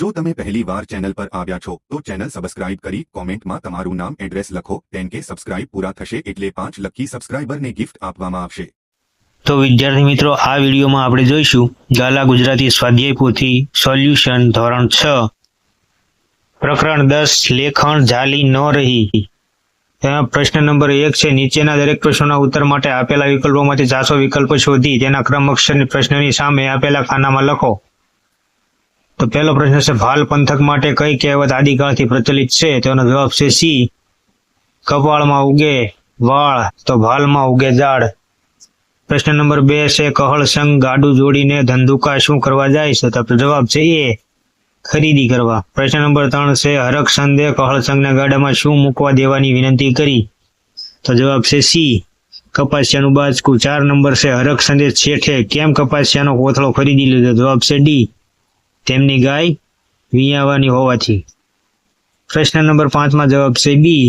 જો તમે પહેલી વાર ચેનલ પર આવ્યા છો, તો ચેનલ સબસ્ક્રાઇબ કરી કોમેન્ટમાં તમારું નામ એડ્રેસ લખો, તેમ કે સબસ્ક્રાઇબ પૂરા થશે એટલે પાંચ લકી સબસ્ક્રાઇબરને ગિફ્ટ આપવામાં આવશે. તો વિદ્યાર્થી મિત્રો, આ વિડીયોમાં આપણે જોઈશું ગાલા ગુજરાતી સ્વાધ્યાય પોથી સોલ્યુશન ધોરણ છ. પ્રકરણ દસ, લેખણ ઝાલી ન રહી. તેમાં પ્રશ્ન નંબર એક છે, નીચેના દરેક પ્રશ્નોના ઉત્તર માટે આપેલા વિકલ્પોમાંથી ચારસો વિકલ્પો શોધી તેના ક્રમ અક્ષરની પ્રશ્નની સામે આપેલા ખાનામાં લખો. તો પહેલો પ્રશ્ન છે, ભાલ પંથક માટે કઈ કહેવત આદિકાળથી પ્રચલિત છે? તેનો જવાબ છે સી. કપાળમાં ઉગે વાળ, તો ભાલમાં ઉગે ઝાડ. પ્રશ્ન નંબર બે છે, કહળ સંઘ ગાડું જોડીને ધંધુકા શું કરવા જાય છે? તો જવાબ છે એ, ખરીદી કરવા. પ્રશ્ન નંબર ત્રણ છે હરક સંધે કહળ સંઘના ગાડામાં શું મૂકવા દેવાની વિનંતી કરી? તો જવાબ છે સી. કપાસિયાનું બાજકું. ચાર નંબર છે હરક સંધે શેઠે કેમ કપાસિયાનો કોથળો ખરીદી લીધો? જવાબ છે ડી. તેમની ગાય વિયાવાની હોવાથી. પ્રશ્ન નંબર પાંચમાં જવાબ છે બી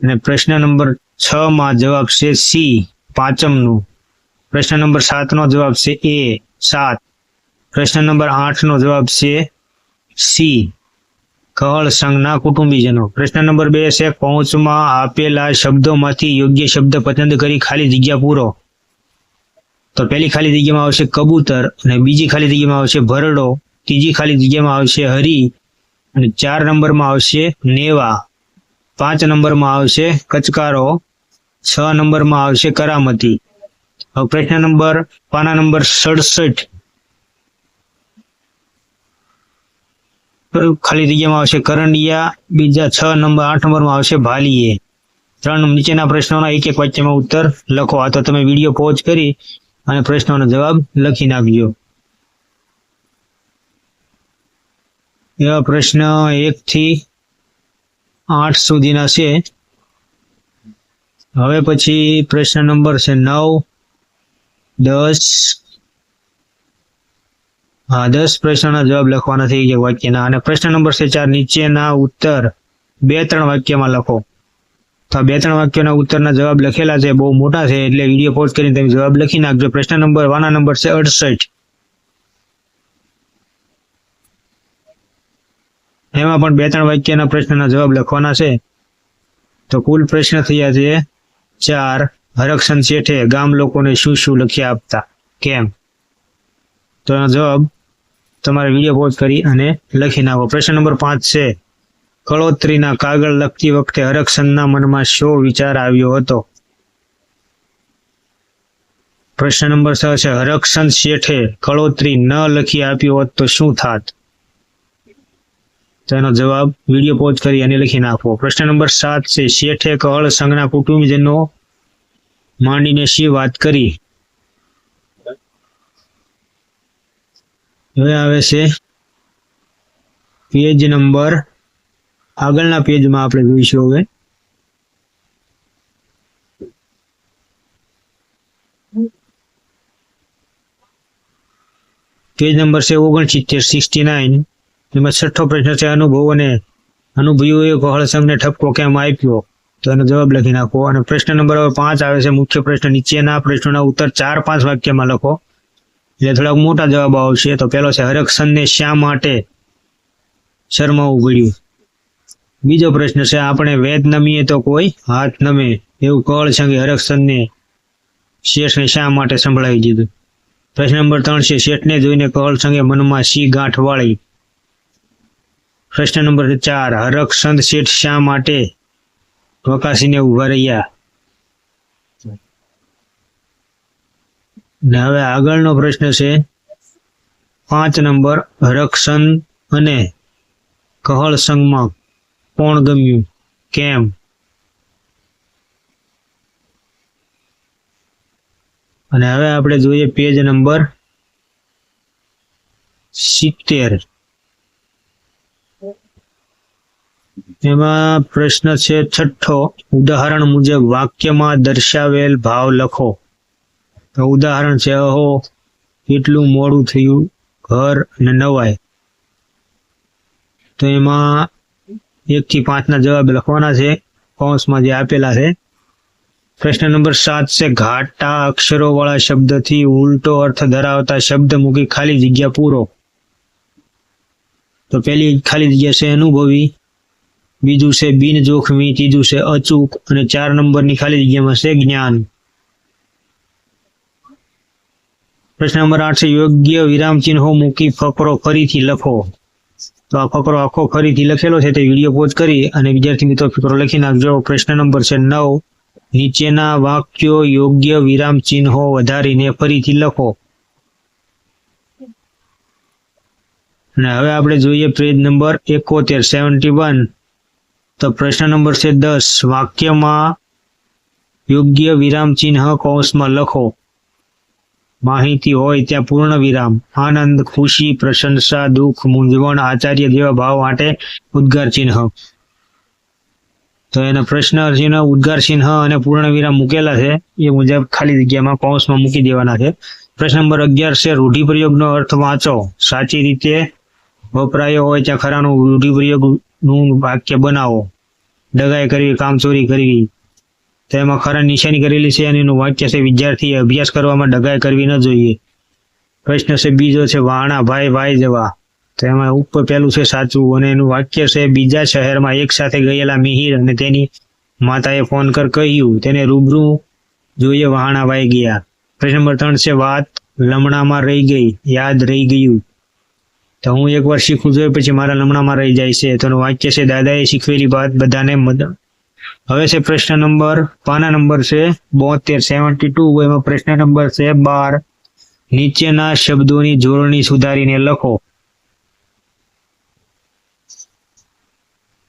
અને પ્રશ્ન નંબર છ માં જવાબ છે સી પાંચમનું. પ્રશ્ન નંબર સાતનો જવાબ છે એ સાત. પ્રશ્ન નંબર આઠનો જવાબ છે સી કહળ સંઘના કુટુંબીજનો. પ્રશ્ન નંબર બે છે પહોંચમાં આપેલા શબ્દોમાંથી યોગ્ય શબ્દ પસંદ કરી ખાલી જગ્યા પૂરો. તો પહેલી ખાલી જગ્યામાં આવશે કબૂતર અને બીજી ખાલી જગ્યામાં આવશે ભરડો, ત્રીજી ખાલી જગ્યામાં આવશે હરી અને ચાર નંબરમાં આવશે નેવા, પાંચ નંબરમાં આવશે કચકારો, છ નંબરમાં આવશે કરામતી. હવે પ્રશ્ન નંબર, પાના નંબર સડસઠ. ખાલી જગ્યામાં આવશે કરંડિયા, બીજા છ નંબર, આઠ નંબરમાં આવશે ભાલીએ. ત્રણ નીચેના પ્રશ્નોના એક એક વાક્યમાં ઉત્તર લખો. આ તો તમે વીડિયો પોઝ કરી અને પ્રશ્નોનો જવાબ લખી નાખજો. એવા પ્રશ્ન એક થી આઠ સુધીના છે. હવે પછી પ્રશ્ન નંબર છે નવ, દસ. હા, દસ પ્રશ્નના જવાબ લખવાના થઈ ગયા વાક્યના. અને પ્રશ્ન નંબર છે ચાર, નીચેના ઉત્તર. બે, ત્રણ વાક્યમાં લખો. તો બે ત્રણ વાક્યોના ઉત્તરના જવાબ લખેલા છે, બહુ મોટા છે, એટલે વીડિયો પોઝ કરીને તમે જવાબ લખી નાખજો. પ્રશ્ન નંબર વાના નંબર છે અડસઠ. એમાં પણ બે ત્રણ વાક્યના પ્રશ્નના જવાબ લખવાના છે. તો કુલ પ્રશ્ન થયા છે, ચાર, હરક્ષણ શેઠે ગામ લોકોને શું શું લખી આપતા? કેમ? તો જવાબ તમારે વીડિયો પોઝ કરી અને લખી નાખો. પ્રશ્ન નંબર પાંચ છે કળોત્રીના કાગળ લખતી વખતે હરકસનના મનમાં શો વિચાર આવ્યો હતો? પ્રશ્ન નંબર છ છે હરકસન શેઠે કળોત્રી ન લખી આપ્યો હોત તો શું થાત? તેનો જવાબ વીડિયો પોઝ કરી અને લખી નાખો પ્રશ્ન નંબર સાત છે, શેઠે કહળ સંઘના કુટુંબીજનો માંડીને શી વાત કરી? હવે આવે છે, પેજ નંબર આગળના પેજમાં આપણે જોઈશું હવે. પેજ નંબર છે ઓગણસિત્તેર, સિક્સટી નાઇન. એમાં છઠ્ઠો પ્રશ્ન છે અનુભવ અને અનુભવીઓએ કહળ સંઘને ઠપકો કેમ આપ્યો? તો એનો જવાબ લખી નાખો. અને પ્રશ્ન નંબર પાંચ આવે છે. મુખ્ય પ્રશ્ન નીચેના પ્રશ્નોના ઉત્તર ચાર પાંચ વાક્યમાં લખો. એટલે થોડાક મોટા જવાબ આવશે. તો પેલો છે હરક્ષણને શા માટે શરમાવું પડ્યું? બીજો પ્રશ્ન છે, આપણે વેદ નમીએ તો કોઈ હાથ નમે એવું કળ સંઘે હરક્ષણને શેઠને શા માટે સંભળાવી દીધું? પ્રશ્ન નંબર ત્રણ છે, શેઠને જોઈને કળ સંગે મનમાં સી ગાંઠ વાળી? પ્રશ્ન નંબર ચાર હરક્ષંદ શેઠ શા માટે વકાસીને ઊભા રહ્યા? ને હવે આગળનો પ્રશ્ન છે, પાંચ નંબર હરક્ષણ અને કહળ સંઘમાં કોણ ગમ્યું? કેમ? અને હવે આપણે જોઈએ પેજ નંબર સિત્તેર. એમાં પ્રશ્ન છે છઠ્ઠો. ઉદાહરણ મુજબ વાક્યમાં દર્શાવેલ ભાવ લખો. તો ઉદાહરણ છે, અહો કેટલું મોડું થયું ઘર અને નવાય. તો એમાં એક થી પાંચ ના જવાબ લખવાના છે. કૌંસમાં જે આપેલા છે. પ્રશ્ન નંબર સાત છે, ઘાટા અક્ષરો વાળા શબ્દથી ઉલટો અર્થ ધરાવતા શબ્દ મૂકી ખાલી જગ્યા પૂરો. તો પહેલી ખાલી જગ્યા છે અનુભવી. બીજું છે, બિન જોખમી ત્રીજું છે, અચૂક અને ચાર નંબરની ખાલી જગ્યામાં છે, જ્ઞાન પ્રશ્ન નંબર આઠ છે, યોગ્ય વિરામ ચિહ્નો મૂકી ફકરો ફરીથી લખો. તો આ ફકરો આખો ફરીથી લખેલો છે તે વીડિયો પોઝ કરી અને વિદ્યાર્થી મિત્રો ફકરો લખી નાખજો. પ્રશ્ન નંબર છે નવ. નીચેના વાક્યો યોગ્ય વિરામ ચિહ્નો વધારીને ફરીથી લખો. અને હવે આપણે જોઈએ પેજ નંબર એકોતેર સેવન્ટી વન તો પ્રશ્ન નંબર છે દસ. વાક્યમાં યોગ્ય વિરામ ચિહ્ન કૌંસમાં લખો. માહિતી હોય ત્યાં પૂર્ણ વિરામ, આનંદ, ખુશી, પ્રશંસા, દુઃખ, મૂંઝવણ, આચાર્ય જેવા ભાવ માટે ઉદ્ગાર ચિહ્ન. તો એના પ્રશ્ન ચિહ્ન, ઉદ્ગાર ચિહ્ન અને પૂર્ણ વિરામ મૂકેલા છે. એ મુજબ ખાલી જગ્યામાં કૌંસમાં મૂકી દેવાના છે. પ્રશ્ન નંબર અગિયાર છે, રૂઢિપ્રયોગનો અર્થ વાંચો. સાચી રીતે વપરાયો હોય ત્યાં ખરાનું રૂઢિપ્રયોગનું વાક્ય બનાવો. દગાઈ કરવી કામચોરી કરવી. તો એમાં ખરા નિશાની કરેલી છે અને એનું વાક્ય છે, વિદ્યાર્થીએ અભ્યાસ કરવામાં ડગાઈ કરવી ન જોઈએ. પ્રશ્ન છે, બીજો છે, વાણા ભાઈ ભાઈ જવા. તો એમાં ઉપર પહેલું છે, સાચું. અને એનું વાક્ય છે, બીજા શહેરમાં એક સાથે ગયેલા મિહિર અને તેની માતાએ ફોન કર કહ્યું, તેને રૂબરૂ જોઈએ વહાણા વાઈ ગયા. પ્રશ્ન નંબર ત્રણ છે, વાત લમણામાં રહી ગઈ, યાદ રહી ગયું. તો હું એકવાર શીખું જોઈએ પછી મારા લમણામાં રહી જાય છે. તો વાક્ય છે, દાદાએ શીખવેલી વાત બધાને મદ હવે છે પ્રશ્ન નંબર, પાના નંબર છે બોતેર, સેવન્ટી ટુ. એમાં પ્રશ્ન નંબર છે બાર. નીચેના શબ્દોની જોડણી સુધારીને લખો.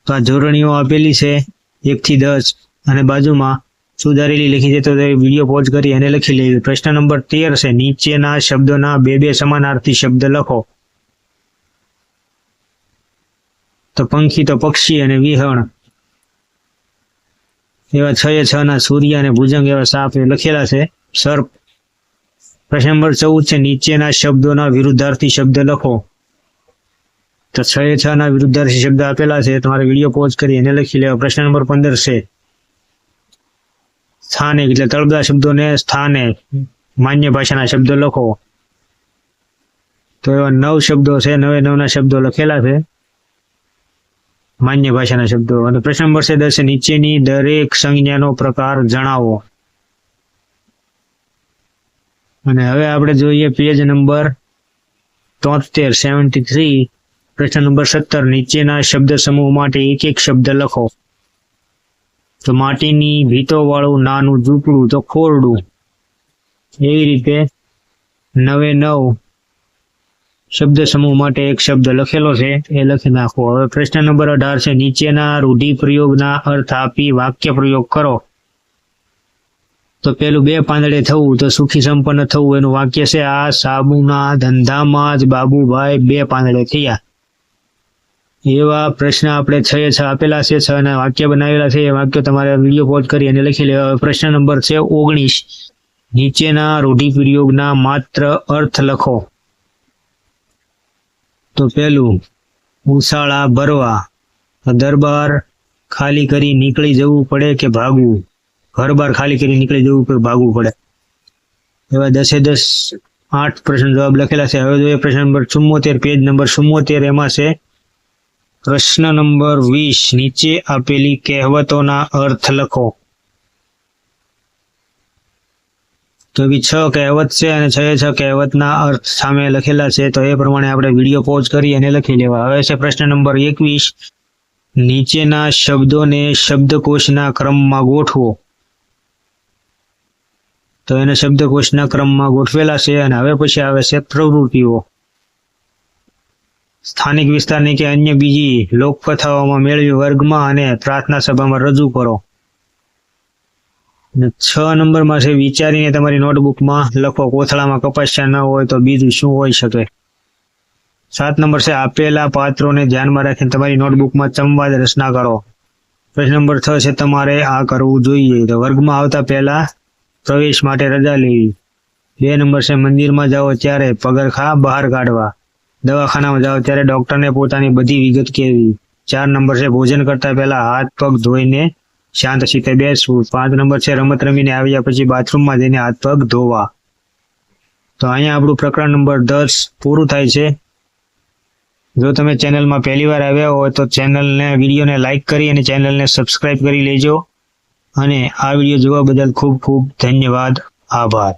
તો આ જોડણીઓ આપેલી છે એકથી દસ. અને બાજુમાં સુધારેલી લખી છે તો વીડિયો પોઝ કરી અને લખી લેવી પ્રશ્ન નંબર તેર છે નીચેના શબ્દોના બે બે સમાનાર્થી શબ્દ લખો. તો પંખી તો પક્ષી અને વિહણ. એવા છ એ છ ના સૂર્ય અને ભુજંગ એવા સાપ લખેલા છે. સર્પ. પ્રશ્ન નંબર ચૌદ છે. નીચેના શબ્દોના વિરુદ્ધાર્થી શબ્દ લખો. તો છ એ છ ના વિરુદ્ધાર્થી શબ્દ આપેલા છે. તમારે વીડિયો પોઝ કરી એને લખી લેવા. પ્રશ્ન નંબર પંદર છે. સ્થાને એટલે તળબદા શબ્દોને સ્થાને માન્ય ભાષાના શબ્દો લખો. તો એવા નવ શબ્દો છે. નવે નવના શબ્દો લખેલા છે. માન્ય ભાષાના શબ્દો. અને પ્રશ્ન નંબર છે, નીચેની દરેક સંજ્ઞાનો પ્રકાર જણાવો. અને હવે આપણે જોઈએ પેજ નંબર તોતેર સેવન્ટી થ્રી પ્રશ્ન નંબર સત્તર, નીચેના શબ્દ સમૂહ માટે એક એક શબ્દ લખો. તો માટીની ભીતો વાળું નાનું ઝૂંપડું, તો ખોરડું. એવી રીતે નવે નવ શબ્દ સમૂહ માટે એક શબ્દ લખેલો છે. એ લખી નાખો. હવે પ્રશ્ન નંબર અઢાર છે. નીચેના રૂઢિપ્રયોગના અર્થ આપી વાક્ય પ્રયોગ કરો. તો પેલું બે પાંદડે થવું, તો સુખી સંપન્ન થવું, એનું વાક્ય છે, આ સાબુના ધંધામાં જ બાબુભાઈ બે પાંદડે થયા. એવા પ્રશ્ન આપણે છ છ, આપેલા છે, છ ના વાક્ય બનાવેલા છે. એ વાક્ય તમારે વીડિયો પોઝ કરી અને લખી લેવા પ્રશ્ન નંબર છે ઓગણીસ. નીચેના રૂઢિપ્રયોગના માત્ર અર્થ લખો. તો પહેલું ઉસાળા ભરવા દરબાર ખાલી કરી નીકળી જવું પડે કે ભાગવું? ઘર બાર ખાલી કરી નીકળી જવું કે ભાગવું પડે? એવા દસે દસ આઠ પ્રશ્ન જવાબ લખેલા છે. હવે જોઈએ પ્રશ્ન નંબર ચુમ્મોતેર, પેજ નંબર ચુમ્મોતેર એમાં છે, પ્રશ્ન નંબર વીસ, નીચે આપેલી કહેવતોના અર્થ લખો. તો એવી છ કહેવત છે અને છ છ કહેવતના અર્થ સામે લખેલા છે. તો એ પ્રમાણે આપણે વીડિયો પોઝ કરી અને લખી લેવા. હવે છે પ્રશ્ન નંબર એકવીસ. નીચેના શબ્દોને શબ્દકોશના ક્રમમાં ગોઠવો. તો એને શબ્દકોશના ક્રમમાં ગોઠવેલા છે અને હવે પછી આવે છે પ્રવૃત્તિઓ. સ્થાનિક વિસ્તારની કે અન્ય બીજી લોકકથાઓમાં મેળવી વર્ગમાં અને પ્રાર્થના સભામાં રજૂ કરો. છ નંબરમાં છે, વિચારીને તમારી નોટબુકમાં લખો, કોથળામાં કપાસ્યા ન હોય તો બીજું શું હોઈ શકે? સાત નંબર છે, આપેલા પાત્રોને ધ્યાનમાં રાખીને તમારી નોટબુકમાં ચમવાદ રચના કરો. પ્રશ્ન નંબર છ છે, તમારે આ કરવું જોઈએ. તો વર્ગમાં આવતા પહેલા પ્રવેશ માટે રજા લેવી. બે નંબર છે, મંદિરમાં જાઓ ત્યારે પગરખા બહાર કાઢવા. દવાખાનામાં જાઓ ત્યારે ડોક્ટરને પોતાની બધી વિગત કહેવી. ચાર નંબર છે, ભોજન કરતા પહેલા હાથ પગ ધોઈને શાંત શીતે બેસવું. પાંચ નંબર છે, રમત રમીને આવ્યા પછી બાથરૂમમાં જઈને હાથ પગ ધોવા. તો અહીંયા આપણું પ્રકરણ નંબર દસ પૂરું થાય છે. જો તમે ચેનલમાં પહેલીવાર આવ્યા હોય તો ચેનલને, વિડીયોને લાઇક કરી અને ચેનલને સબસ્ક્રાઇબ કરી લેજો. અને આ વીડિયો જોવા બદલ ખૂબ ખૂબ ધન્યવાદ. આભાર.